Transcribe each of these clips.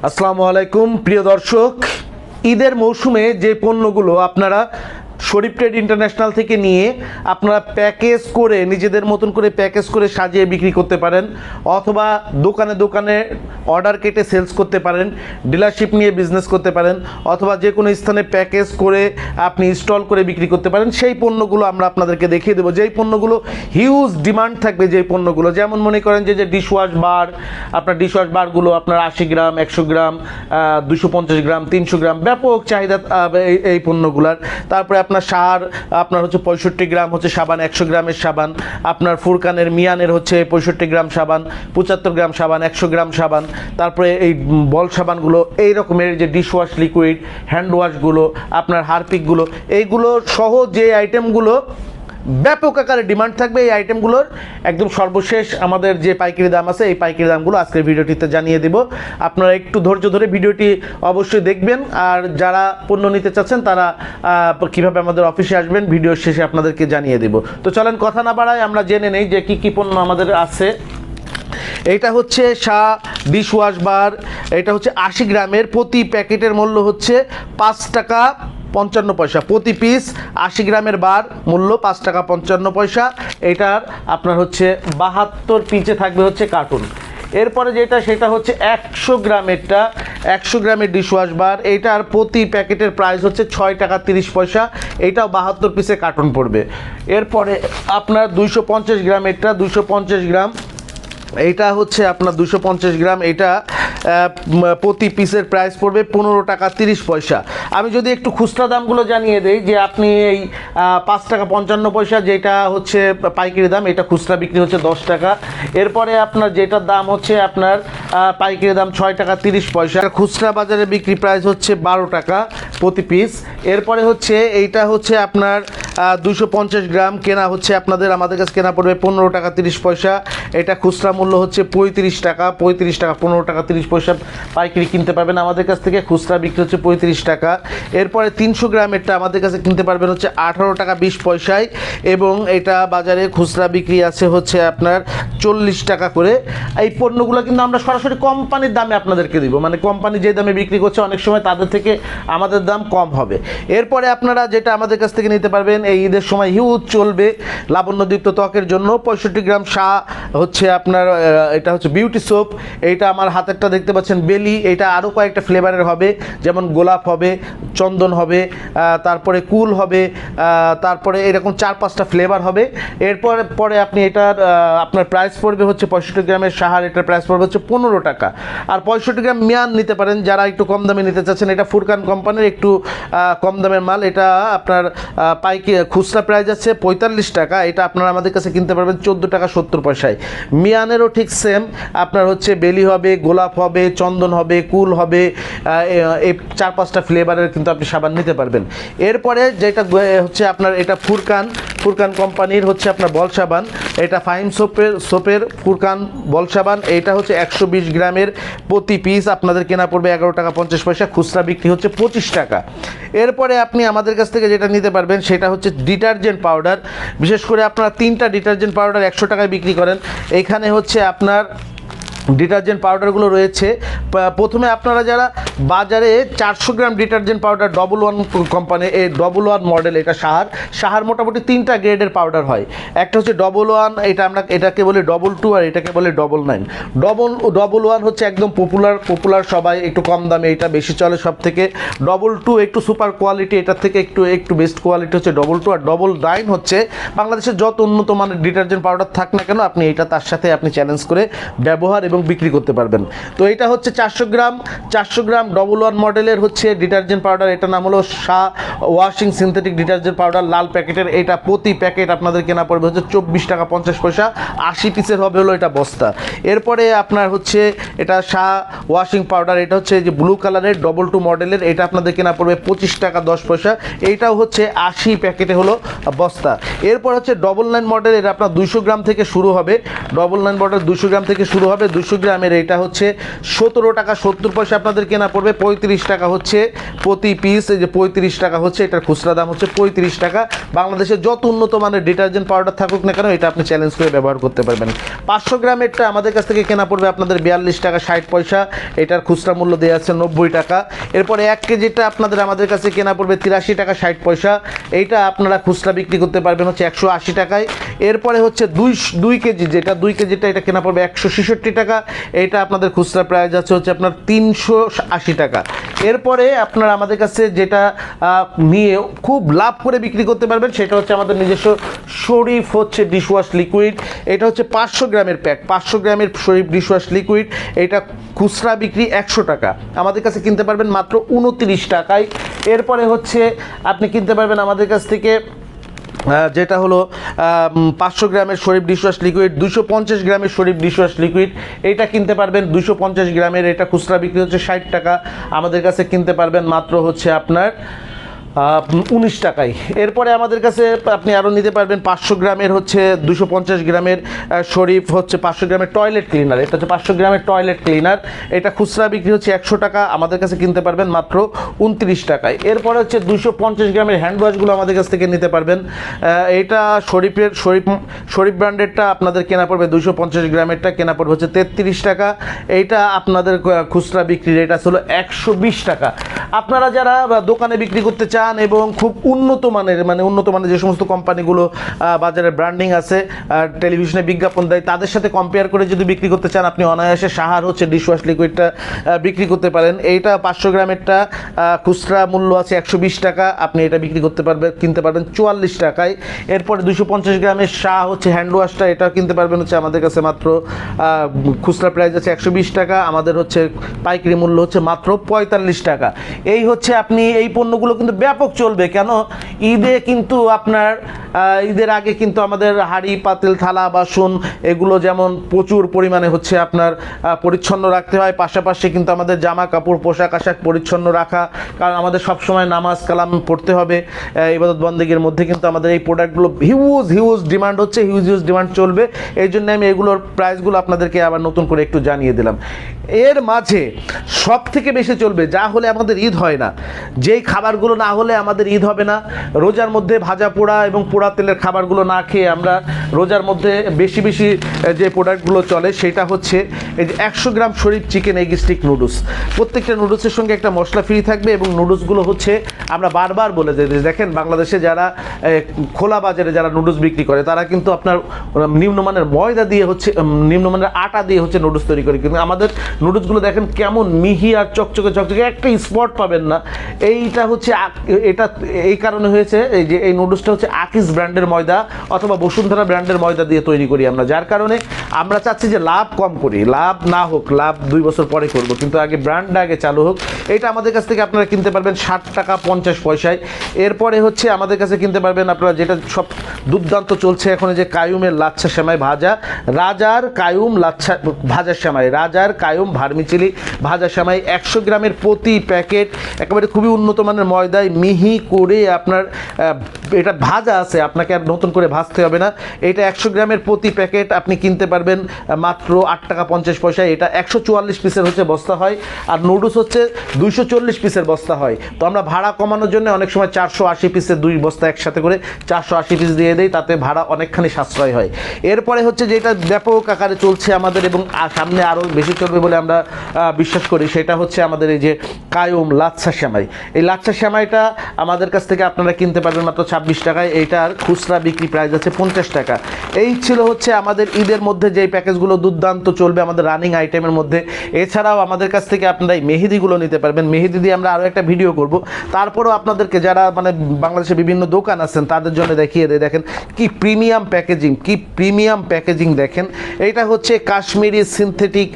আসসালামু আলাইকুম প্রিয় দর্শক ঈদের মৌসুমে যে পণ্যগুলো আপনারা শরীফ ট্রেড ইন্টারন্যাশনাল থেকে নিয়ে আপনারা প্যাকেজ করে, নিজেদের মতন করে প্যাকেজ করে সাজিয়ে বিক্রি করতে পারেন অথবা দোকানে দোকানে অর্ডার কেটে সেলস করতে পারেন, ডিলারশিপ নিয়ে বিজনেস করতে পারেন অথবা যে কোনো স্থানে প্যাকেজ করে আপনি ইনস্টল করে বিক্রি করতে পারেন, সেই পণ্যগুলো আমরা আপনাদেরকে দেখিয়ে দেবো। যেই পণ্যগুলো হিউজ ডিমান্ড থাকবে, যেই পণ্যগুলো, যেমন মনে করেন যে যে ডিশওয়াশ বার আপনার ডিশওয়াশ বারগুলো আপনার আশি গ্রাম, একশো গ্রাম দুশো পঞ্চাশ গ্রাম, তিনশো গ্রাম, ব্যাপক চাহিদা এই এই পণ্যগুলার। তারপরে আপনার সার, আপনার হচ্ছে পঁয়ষট্টি গ্রাম হচ্ছে সাবান, একশো গ্রামের সাবান, আপনার ফুরকানের, মিয়ানের হচ্ছে পঁয়ষট্টি গ্রাম সাবান, পঁচাত্তর গ্রাম সাবান, একশো গ্রাম সাবান, তারপরে এই বল সাবানগুলো, এই রকমের যে ডিশওয়াশ লিকুইড হ্যান্ড ওয়াশগুলো আপনার হারপিকগুলো, এইগুলো সহ যে আইটেমগুলো ব্যাপক আকারে ডিমান্ড থাকবে এই আইটেমগুলোর একদম সর্বশেষ আমাদের যে পাইকারি দাম আছে, এই পাইকারি দামগুলো আজকের ভিডিওটিতে জানিয়ে দেব। আপনারা একটু ধৈর্য ধরে ভিডিওটি অবশ্যই দেখবেন। আর যারা পণ্য নিতে চাচ্ছেন, তারা কীভাবে আমাদের অফিসে আসবেন, ভিডিও শেষে আপনাদেরকে জানিয়ে দেব। তো চলেন কথা না বাড়ায় আমরা জেনে নেই যে কি কি পণ্য আমাদের আছে। এইটা হচ্ছে শাহ ডিশওয়াশ বার, এটা হচ্ছে আশি গ্রামের প্রতি প্যাকেটের মূল্য হচ্ছে পাঁচ টাকা পঞ্চান্ন পয়সা প্রতি পিস আশি গ্রামের বার মূল্য পাঁচ টাকা পঞ্চান্ন পয়সা। এটার আপনার হচ্ছে বাহাত্তর পিচে থাকবে হচ্ছে কার্টুন এরপরে যেটা, সেটা হচ্ছে একশো গ্রামেরটা, একশো গ্রামের ডিশওয়াশ বার এইটার প্রতি প্যাকেটের প্রাইস হচ্ছে ছয় টাকা তিরিশ পয়সা। এইটাও বাহাত্তর পিসে কার্টুন পড়বে। এরপরে আপনার দুইশো পঞ্চাশ গ্রামেরটা দুশো পঞ্চাশ গ্রাম। এইটা হচ্ছে আপনার দুশো পঞ্চাশ গ্রাম। এটা প্রতি পিসের প্রাইস পড়বে পনেরো টাকা তিরিশ পয়সা। আমি যদি একটু খুচরা দামগুলো জানিয়ে দেই, যে আপনি এই পাঁচ টাকা পঞ্চান্ন পয়সা যেটা হচ্ছে পাইকারি দাম, এটা খুচরা বিক্রি হচ্ছে দশ টাকা। এরপরে আপনার যেটার দাম হচ্ছে আপনার পাইকারি দাম ছয় টাকা তিরিশ পয়সা। খুচরা বাজারে বিক্রি প্রাইস হচ্ছে বারো টাকা প্রতি পিস এরপরে হচ্ছে এইটা হচ্ছে আপনার দুশো গ্রাম কেনা হচ্ছে আপনাদের, আমাদের কাছে কেনা পড়বে পনেরো টাকা তিরিশ পয়সা। এটা খুচরা মূল্য হচ্ছে পঁয়ত্রিশ টাকা পঁয়ত্রিশ টাকা, পনেরো টাকা তিরিশ পয়সা পাইকারি কিনতে পারবেন আমাদের কাছ থেকে। খুচরা বিক্রি হচ্ছে পঁয়ত্রিশ টাকা। এরপরে তিনশো গ্রামেরটা আমাদের কাছে কিনতে পারবেন হচ্ছে আঠারো টাকা বিশ পয়সায়। এবং এটা বাজারে খুচরা বিক্রি আছে হচ্ছে আপনার চল্লিশ টাকা করে। এই পণ্যগুলো কিন্তু আমরা সরাসরি কোম্পানির দামে আপনাদেরকে দিব। মানে কোম্পানি যে দামে বিক্রি করছে, অনেক সময় তাদের থেকে আমাদের দাম কম হবে। এরপরে আপনারা যেটা আমাদের কাছ থেকে নিতে পারবেন এই ঈদের সময় হিউজ চলবে। লাবণ্যদীপ্ত ত্বকের জন্য পঁয়ষট্টি গ্রাম শাহ হচ্ছে আপনার এটা হচ্ছে বিউটি সোপ। এইটা আমার হাতেরটা দেখতে পাচ্ছেন, বেলি। এটা আরও কয়েকটা ফ্লেভারের হবে, যেমন গোলাপ হবে, চন্দন হবে তারপরে কুল হবে তারপরে এরকম চার পাঁচটা ফ্লেভার হবে। এরপর, পরে আপনি এটার আপনার প্রাইস পড়বে হচ্ছে পঁয়ষট্টি গ্রামের সাহার, এটার প্রাইস পড়বে হচ্ছে পনেরো টাকা। আর পঁয়ষট্টি গ্রাম মিয়ান নিতে পারেন, যারা একটু কম দামে নিতে চাচ্ছেন, এটা ফুরকান কোম্পানির একটু কম দামের মাল। এটা আপনার পাইকি খুচরা প্রাইস আছে পঁয়তাল্লিশ টাকা, এটা আপনারা আমাদের কাছে কিনতে পারবেন চোদ্দ টাকা সত্তর পয়সায়। মিয়ানেরও ঠিক সেম আপনার হচ্ছে বেলি হবে, গোলাপ হবে, চন্দন হবে, কুল হবে এই চার পাঁচটা ফ্লেভারের কিন্তু আপনি সাবান নিতে পারবেন। এরপরে যেটা হচ্ছে আপনার এটা ফুরকান ফুরকান কোম্পানির হচ্ছে আপনার বল সাবান। এটা ফাইন সোপের সোপের ফুরকান বল সাবান। এইটা হচ্ছে একশো বিশ গ্রামের প্রতি পিস। আপনাদের কেনা পড়বে এগারো টাকা পঞ্চাশ পয়সা, খুচরা বিক্রি হচ্ছে পঁচিশ টাকা। এরপরে আপনি আমাদের কাছ থেকে যেটা নিতে পারবেন, সেটা হচ্ছে ডিটারজেন্ট পাউডার। বিশেষ করে আপনারা তিনটা ডিটারজেন্ট পাউডার একশো টাকায় বিক্রি করেন। এখানে হচ্ছে আপনার ডিটারজেন্ট পাউডারগুলো রয়েছে। প্রথমে আপনারা যারা বাজারে চারশো gram detergent powder double one company এই ডবল ওয়ান মডেল এটা সাহার সাহার মোটামুটি তিনটা গ্রেডের পাউডার হয়। একটা হচ্ছে ডবল ওয়ান এটা আমরা, এটাকে বলি ডবল টু আর এটাকে বলে double nine double double one হচ্ছে একদম পপুলার পপুলার সবাই একটু কম দামে এটা বেশি চলে সব থেকে ডবল টু একটু সুপার কোয়ালিটি এটার থেকে একটু একটু বেস্ট কোয়ালিটি হচ্ছে ডবল টু আর ডবল নাইন হচ্ছে বাংলাদেশের যত উন্নত মানের ডিটারজেন্ট পাউডার থাক না কেন, আপনি এটা তার সাথে আপনি চ্যালেঞ্জ করে ব্যবহার এবং বিক্রি করতে পারবেন। তো এটা হচ্ছে চারশো গ্রাম। চারশো গ্রাম ডবল ওয়ান মডেলের হচ্ছে ডিটারজেন্ট পাউডার এটা নাম হলো Shah washing synthetic detergent powder লাল প্যাকেটের এটা প্রতি প্যাকেট আপনাদের কেনা পড়বে হচ্ছে চব্বিশ টাকা পঞ্চাশ পয়সা। আশি পিসের হবে হলো এটা বস্তা। এরপরে আপনার হচ্ছে এটা শাহ ওয়াশিং পাউডার এটা হচ্ছে যে ব্লু কালারের ডবল টু মডেলের এটা আপনাদের কেনা পড়বে পঁচিশ টাকা দশ পয়সা। এইটাও হচ্ছে আশি প্যাকেটে হলো বস্তা। এরপর হচ্ছে ডবল নাইন মডেল এটা আপনার দুশো গ্রাম থেকে শুরু হবে। ডবল নাইন মডেল দুশো গ্রাম থেকে শুরু হবে। দুশো গ্রামের এটা হচ্ছে সতেরো টাকা সত্তর পয়সা আপনাদের কেনা পড়বে, পঁয়ত্রিশ টাকা হচ্ছে প্রতি পিস এই যে পঁয়ত্রিশ টাকা হচ্ছে, এটার খুচরা দাম হচ্ছে পঁয়ত্রিশ টাকা। বাংলাদেশে যত উন্নত মানের ডিটারজেন্ট পাউডার থাকুক না কেন, এটা আপনি চ্যালেঞ্জ করে ব্যবহার করতে পারবেন। পাঁচশো গ্রামেরটা আমাদের কাছ থেকে কেনা পড়বে আপনাদের বিয়াল্লিশ টাকা ষাট পয়সা, এটার খুচরা মূল্য দেওয়া আছে নব্বই টাকা। এরপরে এক কেজিটা আপনাদের আমাদের কাছে কেনা পড়বে তিরাশি টাকা ষাট পয়সা, এইটা আপনারা খুচরা বিক্রি করতে পারবেন হচ্ছে একশো আশি টাকায়। এরপরে হচ্ছে দুই দুই কেজি, যেটা দুই কেজিটা এটা কেনা পড়বে একশো ছেষট্টি টাকা এটা আপনাদের খুচরা প্রাইস আছে হচ্ছে আপনার তিনশো আশি টাকা। এরপরে আপনারা আমাদের কাছে যেটা নিয়ে খুব লাভ করে বিক্রি করতে পারবেন, সেটা হচ্ছে আমাদের নিজস্ব শরীফ হচ্ছে ডিশওয়াশ লিকুইড এটা হচ্ছে পাঁচশো গ্রামের প্যাক পাঁচশো গ্রামের শরীফ ডিশওয়াশ লিকুইড এটা খুচরা বিক্রি একশো টাকা। আমাদের কাছে কিনতে পারবেন মাত্র উনত্রিশ টাকায়। এরপরে হচ্ছে আপনি কিনতে পারবেন আমাদের কাছ থেকে যেটা হলো পাঁচশো গ্রামের শরীফ ডিশওয়াশ লিকুইড দুশো পঞ্চাশ গ্রামের শরীফ ডিশওয়াশ লিকুইড এটা কিনতে পারবেন দুশো পঞ্চাশ গ্রামের, এটা খুচরা বিক্রি হচ্ছে ষাট টাকা। আমাদের কাছে কিনতে পারবেন মাত্র হচ্ছে আপনার উনিশ টাকায়। এরপরে আমাদের কাছে আপনি আরও নিতে পারবেন পাঁচশো গ্রামের হচ্ছে দুশো পঞ্চাশ গ্রামের শরীফ হচ্ছে পাঁচশো গ্রামের টয়লেট ক্লিনার এটা হচ্ছে পাঁচশো গ্রামের টয়লেট ক্লিনার এটা খুচরা বিক্রি হচ্ছে একশো টাকা, আমাদের কাছে কিনতে পারবেন মাত্র উনত্রিশ টাকায়। এরপরে হচ্ছে দুশো পঞ্চাশ গ্রামের হ্যান্ড ওয়াশগুলো আমাদের কাছ থেকে নিতে পারবেন। এটা শরীফের, শরীফ শরীফ ব্র্যান্ডেরটা আপনাদের কেনা পড়বে দুশো পঞ্চাশ গ্রামেরটা, কেনা পড়বে হচ্ছে তেত্রিশ টাকা। এইটা আপনাদের খুচরা বিক্রি রেট আছে হলো একশো বিশ টাকা। আপনারা যারা দোকানে বিক্রি করতে চান এবং খুব উন্নত মানের মানে উন্নত মানের যে সমস্ত কোম্পানিগুলো বাজারে ব্র্যান্ডিং আছে টেলিভিশনে বিজ্ঞাপন দেয়, তাদের সাথে কম্পেয়ার করে যদি বিক্রি করতে চান, আপনি অনায়াসে সাহার হচ্ছে ডিশওয়াশ লিকুইডটা বিক্রি করতে পারেন। এইটা পাঁচশো গ্রামেরটা খুচরা মূল্য আছে একশো বিশ টাকা, আপনি এটা বিক্রি করতে পারবেন কিনতে পারবেন চুয়াল্লিশ টাকায়। এরপরে দুশো পঞ্চাশ গ্রামের শাহ হচ্ছে হ্যান্ড ওয়াশটা এটা কিনতে পারবেন হচ্ছে আমাদের কাছে মাত্র খুচরা প্রাইস আছে একশো বিশ টাকা, আমাদের হচ্ছে পাইকারি মূল্য হচ্ছে মাত্র পঁয়তাল্লিশ টাকা। এই হচ্ছে আপনি এই পণ্যগুলো কিন্তু ব্যাপক চলবে, কেন? ঈদে কিন্তু আপনার ঈদের আগে কিন্তু আমাদের হাঁড়ি, পাতিল, থালা, বাসন, এগুলো যেমন প্রচুর পরিমাণে হচ্ছে আপনার পরিচ্ছন্ন রাখতে হয়, পাশাপাশি কিন্তু আমাদের জামা কাপড়, পোশাক আশাক পরিচ্ছন্ন রাখা, কারণ আমাদের সবসময় নামাজ কালাম পড়তে হবে। ইবাদত বন্দেগীর মধ্যে কিন্তু আমাদের এই প্রোডাক্টগুলো হিউজ হিউজ ডিমান্ড হচ্ছে হিউজ হিউজ ডিমান্ড চলবে। এই জন্য আমি এগুলোর প্রাইসগুলো আপনাদেরকে আবার নতুন করে একটু জানিয়ে দিলাম। এর মাঝে সব থেকে বেশি চলবে, যা হলে আমাদের ঈদ হয় না। যেই খাবারগুলো না হলে আমাদের ঈদ হবে না। রোজার মধ্যে ভাজা পোড়া এবং পোড়া তেলের খাবারগুলো না খেয়ে আমরা রোজার মধ্যে বেশি বেশি যে প্রোডাক্টগুলো চলে সেটা হচ্ছে এই যে একশো gram Sharif chicken egg stick noodles. প্রত্যেকটা নুডলসের সঙ্গে একটা মশলা ফ্রি থাকবে এবং নুডলসগুলো হচ্ছে আমরা বারবার বলে যে দেখেন বাংলাদেশে যারা খোলা বাজারে যারা নুডলস বিক্রি করে, তারা কিন্তু আপনার নিম্নমানের ময়দা দিয়ে হচ্ছে নিম্নমানের আটা দিয়ে হচ্ছে নুডলস তৈরি করে। কিন্তু আমাদের নুডলসগুলো দেখেন কেমন মিহি আর চকচকে চকচকে, একটা স্পট পাবেন না। এইটা হচ্ছে এটা এই কারণে হয়েছে, এই যে এই নুডলসটা হচ্ছে আকিস ব্র্যান্ডের ময়দা অথবা বসুন্ধরা ব্র্যান্ডের ময়দা দিয়ে তৈরি করি আমরা। যার কারণে আমরা চাচ্ছি যে লাভ কম করি, লাভ না হোক, লাভ দুই বছর পরে করব, কিন্তু আগে ব্র্যান্ডটা আগে চালু হোক। এটা আমাদের কাছ থেকে আপনারা কিনতে পারবেন ষাট টাকা পঞ্চাশ পয়সায়। এরপরে হচ্ছে আমাদের কাছে কিনতে পারবেন আপনারা যেটা সব দুর্দান্ত চলছে এখন যে কায়ুমের লাচ্ছা সেমাই ভাজা। রাজার কায়ুম লাচ্ছা, ভাজা শ্যামাই রাজার কায়ুম ভার্মিচিলি ভাজা শ্যামাই একশো গ্রামের প্রতি প্যাকেট। একেবারে খুবই উন্নত মানের ময়দায় মিহি করে আপনার এটা ভাজা আছে, আপনাকে আর নতুন করে ভাজতে হবে না। এটা একশো গ্রামের প্রতি প্যাকেট আপনি কিনতে পারবেন মাত্র আট টাকা পঞ্চাশ পয়সায় এটা একশো চুয়াল্লিশ পিসের হচ্ছে বস্তা হয়, আর নুডলস হচ্ছে দুইশো চল্লিশ পিসের বস্তা হয়। তো আমরা ভাড়া কমানোর জন্য অনেক সময় চারশো আশি পিসের দুই বস্তা একসাথে করে চারশো আশি পিস দিয়ে দেই, তাতে ভাড়া অনেকখানি সাশ্রয় হয়। এরপরে হচ্ছে যেটা ব্যাপক আকারে চলছে আমাদের এবং সামনে আরও বেশি চলবে বলে আমরা বিশ্বাস করি, সেটা হচ্ছে আমাদের এই যে কায়ুম লাচ্ছা শ্যামাই এই লাচ্ছা শ্যামাইটা আমাদের কাছ থেকে আপনারা কিনতে পারবেন মাত্র ছাব্বিশ টাকায় এইটার খুচরা বিক্রি প্রাইস আছে পঞ্চাশ টাকা। এই ছিল হচ্ছে আমাদের ঈদের মধ্যে যেই প্যাকেজগুলো দুর্দান্ত চলবে আমাদের রানিং আইটেমের মধ্যে। এছাড়াও আমাদের কাছ থেকে আপনারা এই মেহেদিগুলো নিতে পারবেন। মেহেদি দিয়ে আমরা আরও একটা ভিডিও করব। তারপরেও আপনাদেরকে যারা মানে বাংলাদেশে বিভিন্ন দোকান আছেন, তাদের জন্য দেখিয়ে দেয় দেখেন কি প্রিমিয়াম প্যাকেজিং কি প্রিমিয়াম প্যাকেজিং দেখেন। এটা হচ্ছে কাশ্মীরি সিনথেটিক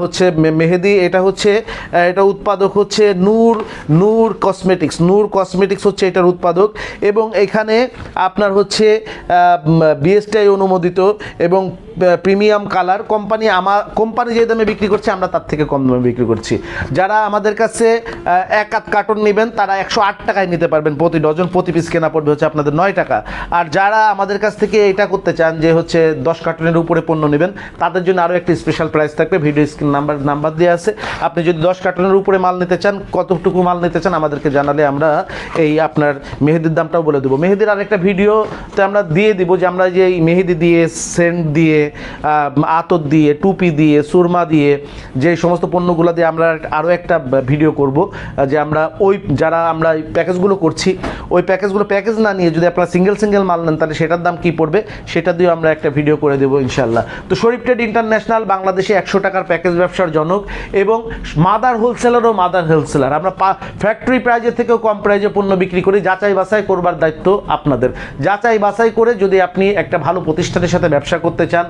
হচ্ছে মেহেদি। এটা হচ্ছে এটা উৎপাদক হচ্ছে নূর নূর কসমেটিক্স নূর কসমেটিক্স হচ্ছে এটার উৎপাদক। এবং এখানে আপনার হচ্ছে বিএসটিআই অনুমোদিত এবং প্রিমিয়াম কালার কোম্পানি আমার কোম্পানি যে দামে বিক্রি করছে, আমরা তার থেকে কম দামে বিক্রি করছি। যারা আমাদের কাছে এক আধ কার্টন নেবেন, তারা একশো আট টাকায় নিতে পারবেন প্রতি ডজন, প্রতি পিস কেনা পড়বে হচ্ছে আপনাদের নয় টাকা। আর যারা আমাদের কাছ থেকে এটা করতে চান যে হচ্ছে দশ কার্টনের উপরে পণ্য নেবেন, তাদের জন্য আরও একটি স্পেশাল প্রাইস থাকবে। ভিডিও স্ক্রিন নাম্বার নাম্বার দেওয়া আছে। আপনি যদি দশ কার্টনের উপরে মাল নিতে চান, কতটুকু মাল নিতে চান, আমাদেরকে জানালে আমরা এই আপনার মেহেদির দামটাও বলে দেবো। মেহেদির আরেকটা ভিডিওতে আমরা দিয়ে দিব যে আমরা যে এই মেহেদি দিয়ে সেন্ট দিয়ে আতর দিয়ে, টুপি দিয়ে, সুরমা দিয়ে, যে সমস্ত পণ্যগুলো দিয়ে আমরা আরও একটা ভিডিও করব, যে আমরা ওই যারা আমরা প্যাকেজগুলো করছি, ওই প্যাকেজগুলো প্যাকেজ না নিয়ে যদি আপনারা সিঙ্গেল সিঙ্গেল মাল নেন, তাহলে সেটার দাম কি পড়বে? সেটা দিয়েও আমরা একটা ভিডিও করে দেবো ইনশাল্লাহ তো শরীফ ট্রেড ইন্টারন্যাশনাল বাংলাদেশে একশো টাকার প্যাকেজ ব্যবসার জনক এবং মাদার হোলসেলার ও মাদার হোলসেলার। আমরা ফ্যাক্টরি প্রাইজের থেকেও কম প্রাইজে পণ্য বিক্রি করি, যাচাই বাছাই করবার দায়িত্ব আপনাদের। যাচাই বাছাই করে যদি আপনি একটা ভালো প্রতিষ্ঠানের সাথে ব্যবসা করতে চান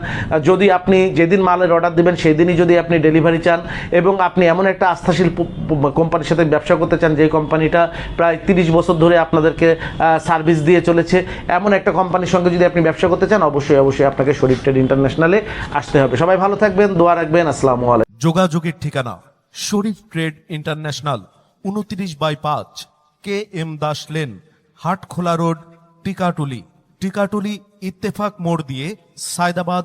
যদি আপনি যেদিন মালের অর্ডার দেবেন সেই দিনই যদি আপনি ডেলিভারি চান এবং আপনি এমন একটা আস্থাশীল কোম্পানির সাথে ব্যবসা করতে চান, যে কোম্পানিটা প্রায় তিরিশ বছর ধরে আপনাদেরকে সার্ভিস দিয়ে চলেছে, এমন একটা কোম্পানির সঙ্গে যদি আপনি ব্যবসা করতে চান, অবশ্যই অবশ্যই আপনাকে শরীফ ট্রেড ইন্টারন্যাশনালে আসতে হবে। সবাই ভালো থাকবেন, দোয়া রাখবেন, আসসালামু আলাইকুম। যোগাযোগের ঠিকানা, শরীফ ট্রেড ইন্টারন্যাশনাল উনত্রিশ বাই পাঁচ, K M Das lane Hatkhola road Tikatuli. Tikatuli Ittefaq মোড় দিয়ে সায়দাবাদ